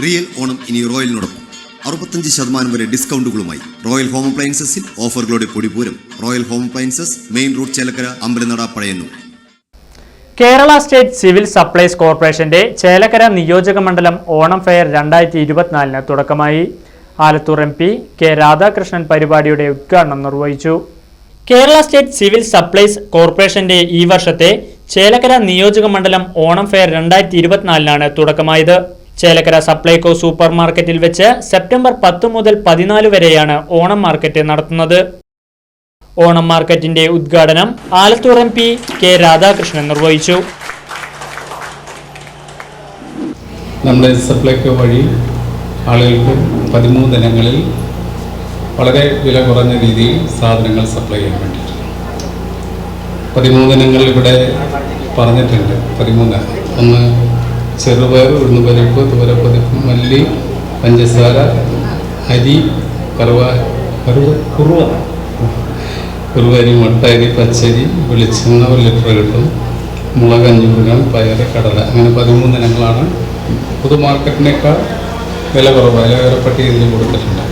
Real Onam ഇനി റോയലിനോടൊപ്പം. അറുപത്തഞ്ച് ശതമാനം വരെ ഡിസ്കൗണ്ടുകളുമായി റോയൽ ഹോം അപ്ലയൻസസിൽ ഓഫറുകളുടെ പൊടിപൂരം Royal Home Appliances main road Chelakkara Ambalanada Pazhayannur. Kerala State Civil Supplies കോർപ്പറേഷന്റെ ചേലക്കര നിയോജക മണ്ഡലം ഓണം ഫെയർ രണ്ടായിരത്തി ഇരുപത്തിനാലിന് തുടക്കമായി. Alathur M P K Radhakrishnan പരിപാടിയുടെ ഉദ്ഘാടനം നിർവഹിച്ചു. കേരള സ്റ്റേറ്റ് സിവിൽ സപ്ലൈസ് കോർപ്പറേഷന്റെ ഈ വർഷത്തെ ചേലക്കര നിയോജക മണ്ഡലം ഓണം ഫെയർ രണ്ടായിരത്തി ഇരുപത്തിനാലിനാണ് തുടക്കമായത്. ചേലക്കര സപ്ലൈകോ സൂപ്പർ മാർക്കറ്റിൽ വെച്ച് സെപ്റ്റംബർ പത്ത് മുതൽ പതിനാല് വരെയാണ് ഓണം മാർക്കറ്റ് നടത്തുന്നത്. ഓണം മാർക്കറ്റിന്റെ ഉദ്ഘാടനം Alathur M P K Radhakrishnan നിർവഹിച്ചു. നമ്മുടെ സപ്ലൈകോ വഴി ആളുകൾക്ക് പതിമൂന്ന് ഇനങ്ങളിൽ വളരെ വില കുറഞ്ഞ രീതിയിൽ സാധനങ്ങൾ സപ്ലൈ ചെയ്യാൻ വേണ്ടിയിട്ട്. പതിമൂന്ന് ഇനങ്ങൾ ഇവിടെ പറഞ്ഞിട്ടുണ്ട്. പതിമൂന്ന്. ഒന്ന് ചെറുപയർ ഉഴുന്നുപരിപ്പ് തുവരപ്പതിപ്പ് മല്ലി പഞ്ചസാര അരി കറുവ കറുവ കുറുവ. കുറുവരി മുട്ടരി പച്ചരി വെളിച്ചെണ്ണ ഒരു ലിറ്റർ കിട്ടും. മുളക് അഞ്ഞൂറ് ഗ്രാം പയർ കടല. അങ്ങനെ പതിമൂന്ന് ഇനങ്ങളാണ്. പൊതു മാർക്കറ്റിനേക്കാൾ വില കുറവ്. വില വിലപ്പെട്ടി ഇതിൽ കൊടുത്തിട്ടുണ്ട്.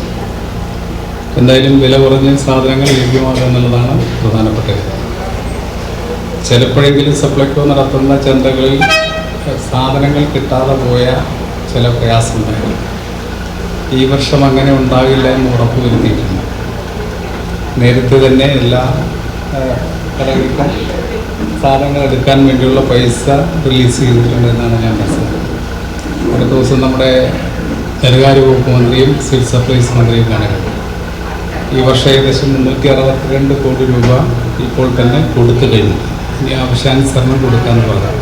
എന്തായാലും വില കുറഞ്ഞ സാധനങ്ങൾ ലഭ്യമാകുക എന്നുള്ളതാണ് പ്രധാനപ്പെട്ടത് ചിലപ്പോഴെങ്കിലും സപ്ലൈകോ നടത്തുന്ന ചന്തകളിൽ സാധനങ്ങൾ കിട്ടാതെ പോയ ചില പ്രയാസമുണ്ടായിരുന്നു. ഈ വർഷം അങ്ങനെ ഉണ്ടാകില്ല എന്ന് ഉറപ്പ് വരുത്തിയിട്ടുണ്ട് നേരത്തെ തന്നെ എല്ലാ കടകൾക്കും സാധനങ്ങൾ എടുക്കാൻ വേണ്ടിയുള്ള പൈസ റിലീസ് ചെയ്തിട്ടുണ്ട് എന്നാണ് ഞാൻ മനസ്സിലാക്കുന്നത്. അടുത്ത ദിവസം നമ്മുടെ ധനകാര്യ വകുപ്പ് മന്ത്രിയും സിവിൽ സപ്ലൈസ് മന്ത്രിയും കാണുന്നത് ഈ വർഷം ഏകദേശം മുന്നൂറ്റി അറുപത്തിരണ്ട് കോടി രൂപ ഇപ്പോൾ തന്നെ കൊടുത്തു കഴിഞ്ഞു. ഇനി ആവശ്യാനുസരണം കൊടുക്കാമെന്ന് പറഞ്ഞു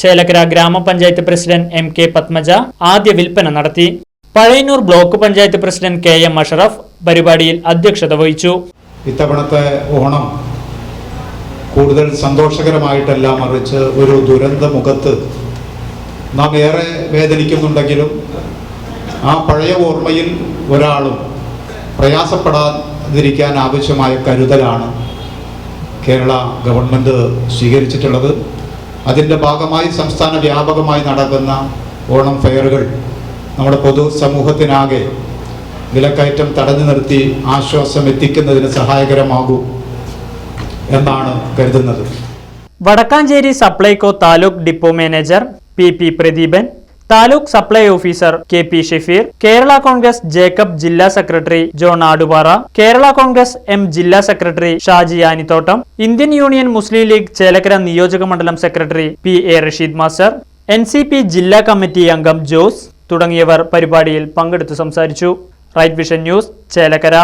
ചേലക്കര ഗ്രാമപഞ്ചായത്ത് പ്രസിഡന്റ് എം കെ പത്മജ ആദ്യ വിൽപ്പന നടത്തി. Pazhayannur block panchayat president K M Ashraf പരിപാടിയിൽ അധ്യക്ഷത വഹിച്ചു. ഇത്തവണത്തെ ഓണം കൂടുതൽ സന്തോഷകരമായിട്ടല്ല മറിച്ച് ഒരു ദുരന്ത മുഖത്ത് നാം ഏറെ വേദനിക്കുന്നുണ്ടെങ്കിലും ആ പഴയ ഓർമ്മയിൽ ഒരാളും പ്രയാസപ്പെടാതിരിക്കാൻ ആവശ്യമായ കരുതലാണ് കേരള ഗവൺമെന്റ് സ്വീകരിച്ചിട്ടുള്ളത്. അതിന്റെ ഭാഗമായി സംസ്ഥാന വ്യാപകമായി നടക്കുന്ന ഓണം ഫെയറുകൾ നമ്മുടെ പൊതു സമൂഹത്തിനാകെ വിലക്കയറ്റം തടഞ്ഞു നിർത്തി ആശ്വാസം എത്തിക്കുന്നതിന് സഹായകരമാകൂ എന്നാണ് കരുതുന്നത്. Vadakkanchery Supplyco taluk depot manager P P Pradeepan taluk supply officer K P Shefeer Kerala Congress Jacob ജില്ലാ secretary John Aduppara Kerala Congress M ജില്ലാ secretary Shaji Anithottam Indian Union Muslim League Chelakkara നിയോജക മണ്ഡലം secretary P A Rasheed master N C P ജില്ലാ committee അംഗം ജോസ് തുടങ്ങിയവർ പരിപാടിയിൽ പങ്കെടുത്തു സംസാരിച്ചു. Right vision news Chelakkara.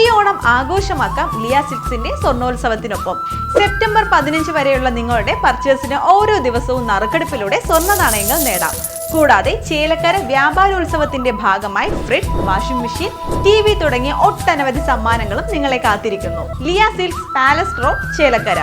ഈ ഓണം ആഘോഷമാക്കാം ലിയ സിൽക്സിന്റെ സ്വർണോത്സവത്തിനൊപ്പം. സെപ്റ്റംബർ പതിനഞ്ച് വരെയുള്ള നിങ്ങളുടെ പർച്ചേസിന് ഓരോ ദിവസവും നറുക്കെടുപ്പിലൂടെ സ്വർണ നാണയങ്ങൾ നേടാം. കൂടാതെ ചേലക്കര വ്യാപാരോത്സവത്തിന്റെ ഭാഗമായി fridge washing machine T V തുടങ്ങിയ ഒട്ടനവധി സമ്മാനങ്ങളും നിങ്ങളെ കാത്തിരിക്കുന്നു. Liya silks palace road Chelakkara.